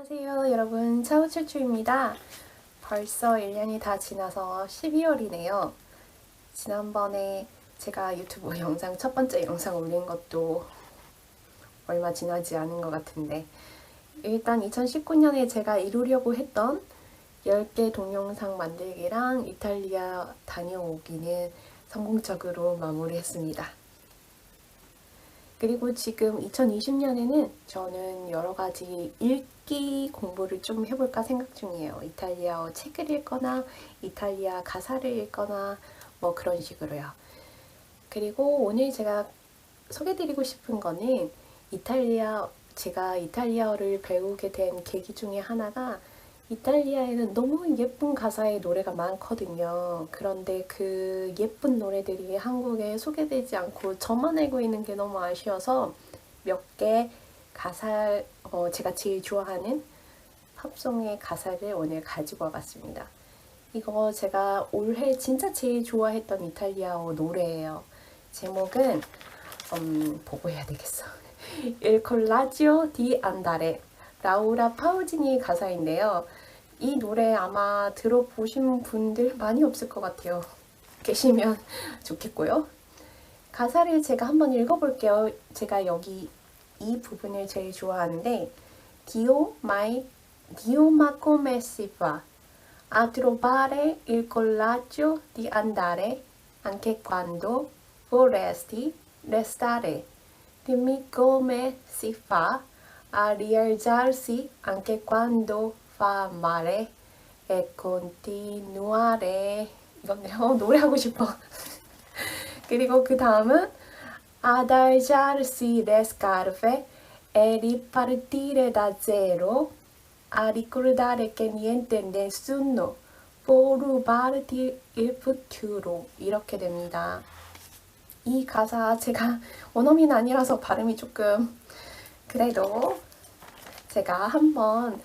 안녕하세요 여러분. 차우추추입니다. 벌써 1년이 다 지나서 12월이네요. 지난번에 제가 유튜브 영상 첫 번째 영상 올린 것도 얼마 지나지 않은 것 같은데 일단 2019년에 제가 이루려고 했던 10개 동영상 만들기랑 이탈리아 다녀오기는 성공적으로 마무리했습니다 그리고 지금 2020년에는 저는 여러 가지 읽기 공부를 좀 해볼까 생각 중이에요. 이탈리아어 책을 읽거나 이탈리아 가사를 읽거나 뭐 그런 식으로요. 그리고 오늘 제가 소개드리고 싶은 거는 이탈리아 제가 이탈리아어를 배우게 된 계기 중에 하나가 이탈리아에는 너무 예쁜 가사의 노래가 많거든요. 그런데 그 예쁜 노래들이 한국에 소개되지 않고 저만 알고 있는 게 너무 아쉬워서 몇 개 가사, 어, 제가 제일 좋아하는 팝송의 가사를 오늘 가지고 와봤습니다. 이거 제가 올해 진짜 제일 좋아했던 이탈리아어 노래예요. 제목은 음, 보고 해야 되겠어. Il collaggio di andare 라우라 파우지니 가사인데요. 이 노래 아마 들어보신 분들 많이 없을 것 같아요. 계시면 좋겠고요. 가사를 제가 한번 읽어볼게요. 제가 여기 이 부분을 제일 좋아하는데 si fa a trovare il coraggio di andare anche quando vorresti restare dimmi come si fa a rialzarsi anche quando fa male e continuare 이건데 어, 노래하고 싶어 그리고 그 다음은 adagiarsi le scarpe e ripartire da zero a ricordare che niente nessuno può rubarti il futuro 이렇게 됩니다. 이 가사 제가 원어민 아니라서 발음이 조금 그래도 제가 한번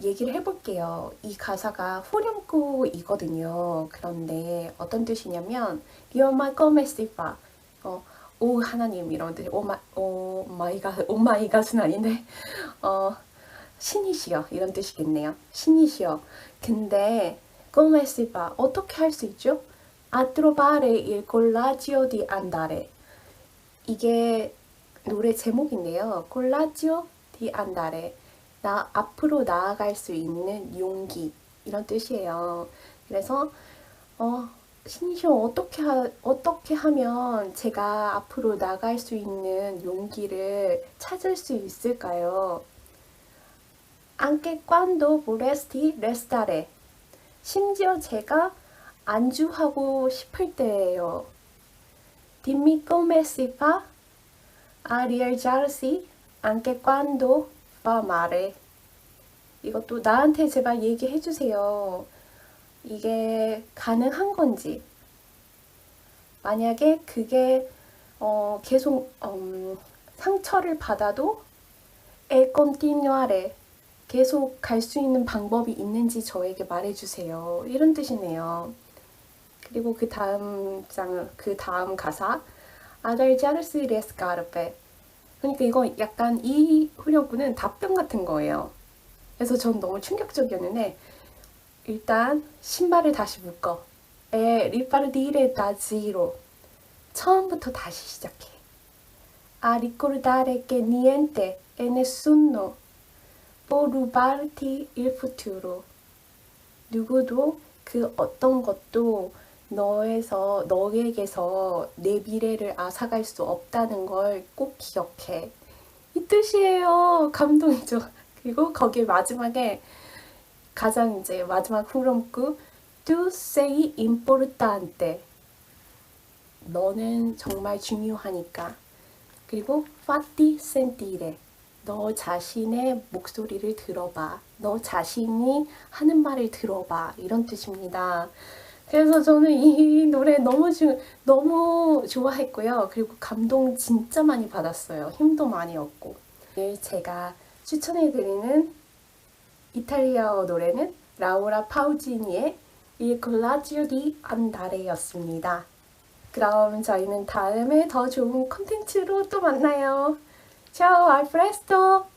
얘기를 해볼게요. 이 가사가 후렴구이거든요. 그런데 어떤 뜻이냐면 Dios me come si fa 어, 오 하나님 이런 뜻. 오, 마, 오 마이 갓, 오 마이 갓은 아닌데 어, 신이시여 이런 뜻이겠네요. 신이시여. 근데 come si fa 어떻게 할 수 있죠? A trovare il coraggio di andare 이게 노래 제목인데요. 콜라지오 디 안다레 나 앞으로 나아갈 수 있는 용기 이런 뜻이에요. 그래서 어 신이시여 어떻게 하, 어떻게 하면 제가 앞으로 나갈 수 있는 용기를 찾을 수 있을까요? Anche quando vorresti restare 심지어 제가 안주하고 싶을 때예요. Fa a rialzarsi anche. 이것도 나한테 제발 얘기해 주세요. 이게 가능한 건지. 만약에 그게 어, 계속 음, 상처를 받아도 e continuare 계속 갈 수 있는 방법이 있는지 저에게 말해 주세요. 이런 뜻이네요. 그리고 그 다음 장, 그 다음 가사 아달자르스 레스카르페 그러니까 이거 약간 이 후렴구는 답변 같은 거예요. 그래서 전 너무 충격적이었는데 일단 신발을 다시 묶어. 에 리파르디레 다지로 처음부터 다시 시작해. E nessuno può rubarti il futuro. 누구도 그 어떤 것도 너에서 너에게서 내 미래를 앗아갈 수 없다는 걸 꼭 기억해. 이 뜻이에요. 감동이죠. 그리고 거기 마지막에 가장 이제 마지막 후렴구 Tu sei importante. 너는 정말 중요하니까. 그리고 fatti sentire. 너 자신의 목소리를 들어봐. 너 자신이 하는 말을 들어봐. 이런 뜻입니다. 그래서 저는 이 노래 너무 주, 너무 좋아했고요. 그리고 감동 진짜 많이 받았어요. 힘도 많이 얻고. 제가 추천해드리는 이탈리아어 노래는 라우라 파우지니의 Il collaggio di andare였습니다. 그럼 저희는 다음에 더 좋은 콘텐츠로 또 만나요. Ciao, al presto!